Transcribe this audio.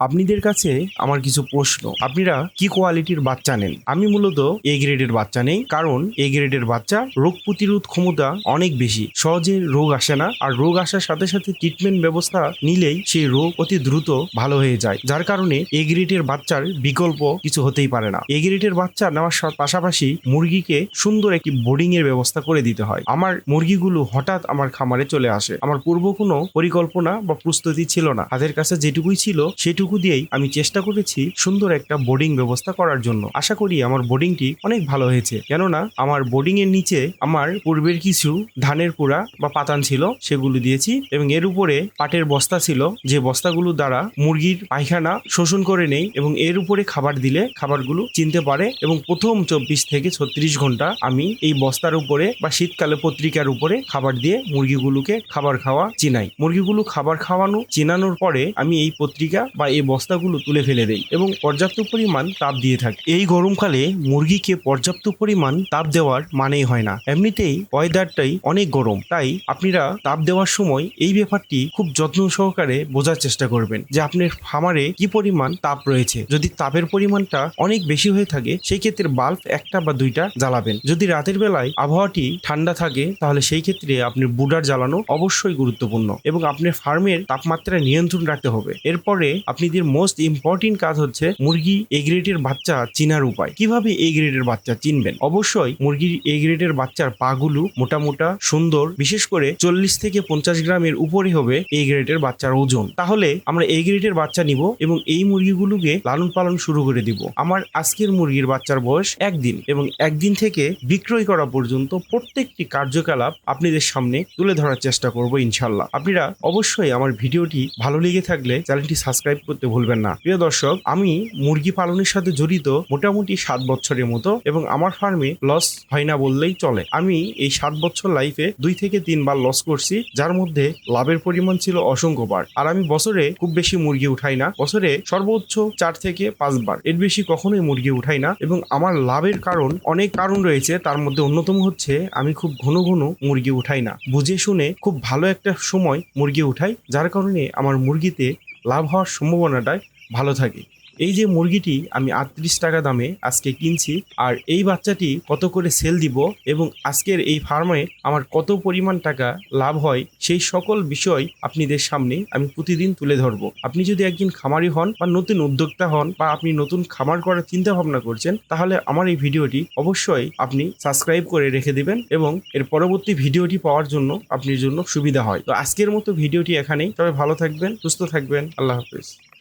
আপনাদের কাছে আমার কিছু প্রশ্ন। আপনারা কি কোয়ালিটির বাচ্চা নেন? আমি মূলত এ গ্রেডের বাচ্চা নেই, কারণ এ গ্রেডের বাচ্চা রোগ প্রতিরোধ ক্ষমতা অনেক বেশি। সহজে রোগ আসে না, আর রোগ আসার সাথে সাথে ট্রিটমেন্ট ব্যবস্থা নিলেই সেই রোগ অতি দ্রুত ভালো হয়ে যায়, যার কারণে এ গ্রেডের বাচ্চার বিকল্প কিছু হতেই পারে না। এ গ্রেডের বাচ্চা নেওয়ার পাশাপাশি মুরগিকে সুন্দর একটি বোর্ডিং এর ব্যবস্থা করে দিতে হয়। আমার মুরগিগুলো হঠাৎ আমার খামারে চলে আসে। আমার পূর্ব কোনো পরিকল্পনা বা প্রস্তুতি ছিল না। হাতের কাছে যেটুকুই ছিল সেটুকু দিয়েই আমি চেষ্টা করেছি সুন্দর একটা বোর্ডিং ব্যবস্থা করার জন্য। আশা করি আমার বোর্ডিংটি অনেক ভালো হয়েছে। কেননা, আমার বোর্ডিং এর নিচে আমার পূর্বের কিছু ধানের কুড়া বা পাতান ছিল, সেগুলো দিয়েছি এবং এর উপরে পাটের বস্তা ছিল, যে বস্তাগুলো দ্বারা মুরগির পায়খানা শোষণ করে নেই এবং এর উপরে খাবার দিলে খাবারগুলো চিনতে পারে এবং প্রথম চব্বিশ থেকে ছত্রিশ ঘণ্টা আমি এই বস্তার উপরে বা শীতকালে পত্রিকার উপরে খাবার দিয়ে মুরগিগুলোকে খাবার খাওয়া চিনাই। মুরগিগুলো খাবার খাওয়ানো, চিনানোর পরে আমি এই পত্রিকা বা এই বস্তাগুলো তুলে ফেলে দেই এবং পর্যাপ্ত পরিমাণ তাপ দিয়ে থাকি। এই গরমকালে মুরগিকে পর্যাপ্ত পরিমাণ তাপ দেওয়ার মানেই হয় না। এমনিতেই ওয়েদারটাই অনেক গরম। তাই আপনারা তাপ দেওয়ার সময় এই ব্যাপারটি খুব যত্ন সহকারে বোঝার চেষ্টা করবেন যে আপনার খামারে কি পরিমাণ তাপ রয়েছে। যদি তাপের পরিমাণটা অনেক বেশি হয়ে থাকে সেই ক্ষেত্রে বাল্ব একটা বা দুইটা জ্বালাবেন। যদি রাতের বেলায় আবহাওয়াটি ঠান্ডা থাকে, তাহলে সেই ক্ষেত্রে আপনি বুডার জ্বালানো অবশ্যই গুরুত্বপূর্ণ এবং আপনার ফার্মের তাপমাত্রা নিয়ন্ত্রণ রাখতে হবে। এরপরে আপনাদের মোস্ট ইম্পর্টেন্ট কাজ হচ্ছে মুরগি এ গ্রেডের বাচ্চা চিনার উপায়। কীভাবে এ গ্রেডের বাচ্চা চিনবেন? অবশ্যই মুরগির এ গ্রেডের বাচ্চার পাগুলো মোটা মোটা, সুন্দর, বিশেষ করে চল্লিশ থেকে পঞ্চাশ গ্রামের উপরে হবে এ গ্রেডের বাচ্চার ওজন। তাহলে আমরা এ গ্রেডের বাচ্চা নিব এবং এই মুরগিগুলোকে লালন পালন শুরু করে দিব। আমার আজকের মুরগির বাচ্চার বয়স একদিন এবং একদিন থেকে বিক্রয় করা পর্যন্ত প্রত্যেকটি কার্যকলাপ আপনাদের সামনে তুলে ধরার চেষ্টা করব ইনশাল্লাহ আপনারা অবশ্যই আমার ভিডিওটি ভালো লেগে থাকলে চ্যানেলটি সাবস্ক্রাইব করতে ভুলবেন না। প্রিয় দর্শক, আমি মুরগি পালনের সাথে জড়িত মোটামুটি সাত বছরের মতো এবং আমার ফার্মে লস হয় না বললেই চলে। আমি এই সাত বছর লাইফে দুই থেকে তিনবার লস করছি, যার মধ্যে লাভের পরিমাণ ছিল অসংখ্যবার। আর আমি বছরে খুব বেশি মুরগি উঠাই না, বছরে সর্বোচ্চ চার থেকে পাঁচবার। এর বেশি কখনোই মুরগি উঠাই না এবং আমার লাভের কারণ অনেক কারণ রয়েছে, তার মধ্যে অন্যতম হচ্ছে আমি খুব ঘন ঘন মুরগি উঠাই না। বুঝে শুনে খুব ভালো একটা সময় মুরগি উঠাই, যার কারণে আমার মুরগিতে লাভ হওয়ার সম্ভাবনাটাই ভালো থাকে। এই যে মুরগিটি আমি আটত্রিশ টাকা দামে আজকে কিনছি, আর এই বাচ্চাটি কত করে সেল দিব এবং আজকের এই ফার্মে আমার কত পরিমাণ টাকা লাভ হয়, সেই সকল বিষয় আপনাদের সামনে আমি প্রতিদিন তুলে ধরবো। আপনি যদি একজন খামারি হন বা নতুন উদ্যোক্তা হন বা আপনি নতুন খামার করার চিন্তা ভাবনা করছেন, তাহলে আমার এই ভিডিওটি অবশ্যই আপনি সাবস্ক্রাইব করে রেখে দিবেন এবং এর পরবর্তী ভিডিওটি পাওয়ার জন্য আপনার জন্য সুবিধা হয়। তো আজকের মতো ভিডিওটি এখানেই। তবে ভালো থাকবেন, সুস্থ থাকবেন। আল্লাহ হাফিজ।